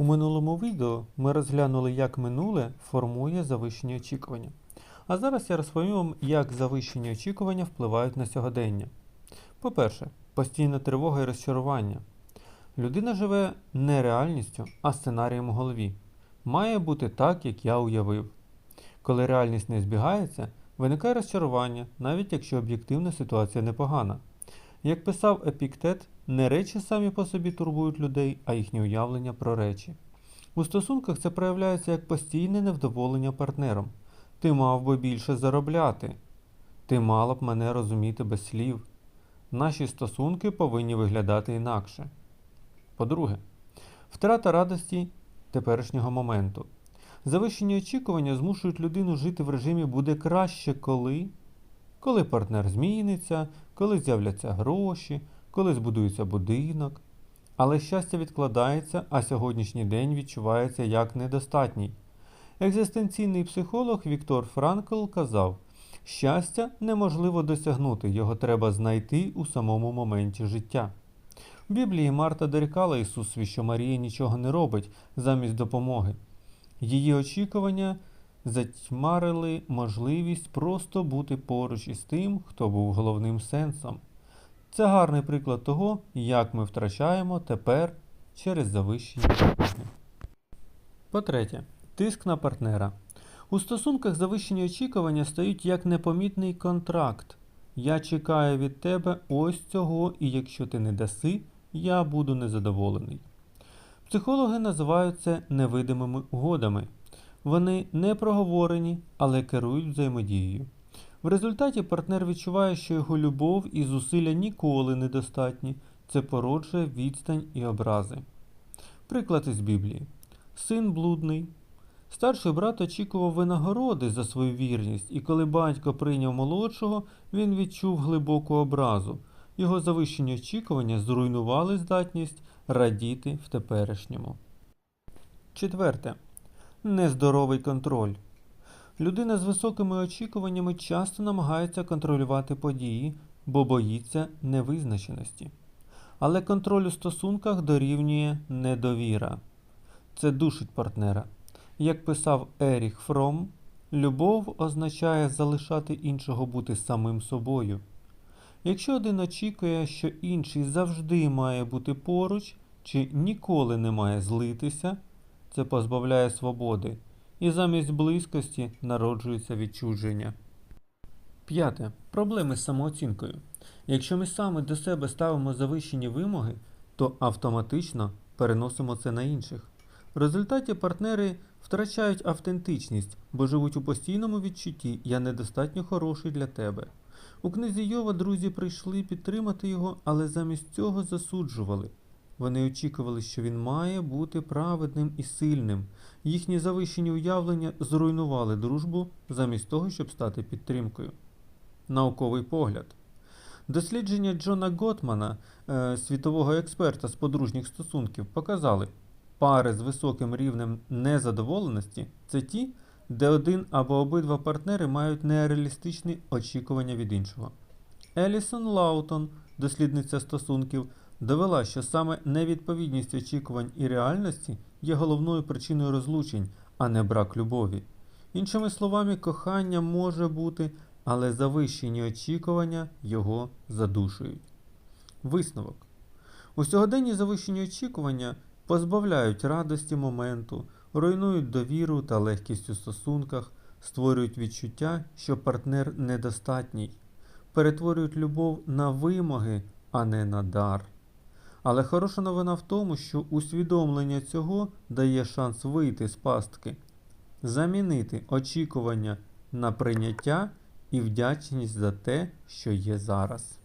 У минулому відео ми розглянули, як минуле формує завищені очікування. А зараз я розповім вам, як завищені очікування впливають на сьогодення. По-перше, постійна тривога і розчарування. Людина живе не реальністю, а сценарієм у голові. Має бути так, як я уявив. Коли реальність не збігається, виникає розчарування, навіть якщо об'єктивна ситуація непогана. Як писав Епіктет, не речі самі по собі турбують людей, а їхнє уявлення про речі. У стосунках це проявляється як постійне невдоволення партнером. Ти мав би більше заробляти. Ти мала б мене розуміти без слів. Наші стосунки повинні виглядати інакше. По-друге, втрата радості теперішнього моменту. Завищені очікування змушують людину жити в режимі буде краще, коли, коли партнер зміниться, коли з'являться гроші, коли збудується будинок. Але щастя відкладається, а сьогоднішній день відчувається як недостатній. Екзистенційний психолог Віктор Франкл казав, щастя неможливо досягнути, його треба знайти у самому моменті життя. В Біблії Марта дорікала Ісусові, що Марія нічого не робить замість допомоги. Її очікування затьмарили можливість просто бути поруч із тим, хто був головним сенсом. Це гарний приклад того, як ми втрачаємо тепер через завищені очікування. По-третє, тиск на партнера. У стосунках завищені очікування стають як непомітний контракт. Я чекаю від тебе ось цього, і якщо ти не даси, я буду незадоволений. Психологи називають це невидимими угодами. Вони не проговорені, але керують взаємодією. В результаті партнер відчуває, що його любов і зусилля ніколи недостатні. Це породжує відстань і образи. Приклад із Біблії. Син блудний. Старший брат очікував винагороди за свою вірність, і коли батько прийняв молодшого, він відчув глибоку образу. Його завищені очікування зруйнували здатність радіти в теперішньому. Четверте. Нездоровий контроль. Людина з високими очікуваннями часто намагається контролювати події, бо боїться невизначеності. Але контроль у стосунках дорівнює недовіра. Це душить партнера. Як писав Еріх Фром, любов означає залишати іншого бути самим собою. Якщо один очікує, що інший завжди має бути поруч чи ніколи не має злитися, це позбавляє свободи, і замість близькості народжується відчудження. П'яте. Проблеми з самооцінкою. Якщо ми саме до себе ставимо завищені вимоги, то автоматично переносимо це на інших. В результаті партнери втрачають автентичність, бо живуть у постійному відчутті Я недостатньо хороший для тебе. У книзі Йова друзі прийшли підтримати його, але замість цього засуджували. Вони очікували, що він має бути праведним і сильним. Їхні завищені уявлення зруйнували дружбу замість того, щоб стати підтримкою. Науковий погляд. Дослідження Джона Готмана, е, світового експерта з подружніх стосунків, показали, пари з високим рівнем незадоволеності це ті, де один або обидва партнери мають нереалістичні очікування від іншого. Елісон Лаутон, дослідниця стосунків, довела, що саме невідповідність очікувань і реальності є головною причиною розлучень, а не брак любові. Іншими словами, кохання може бути, але завищені очікування його задушують. Висновок. У сьогоденні завищені очікування позбавляють радості моменту, руйнують довіру та легкість у стосунках, створюють відчуття, що партнер недостатній, перетворюють любов на вимоги, а не на дар. Але хороша новина в тому, що усвідомлення цього дає шанс вийти з пастки, замінити очікування на прийняття і вдячність за те, що є зараз.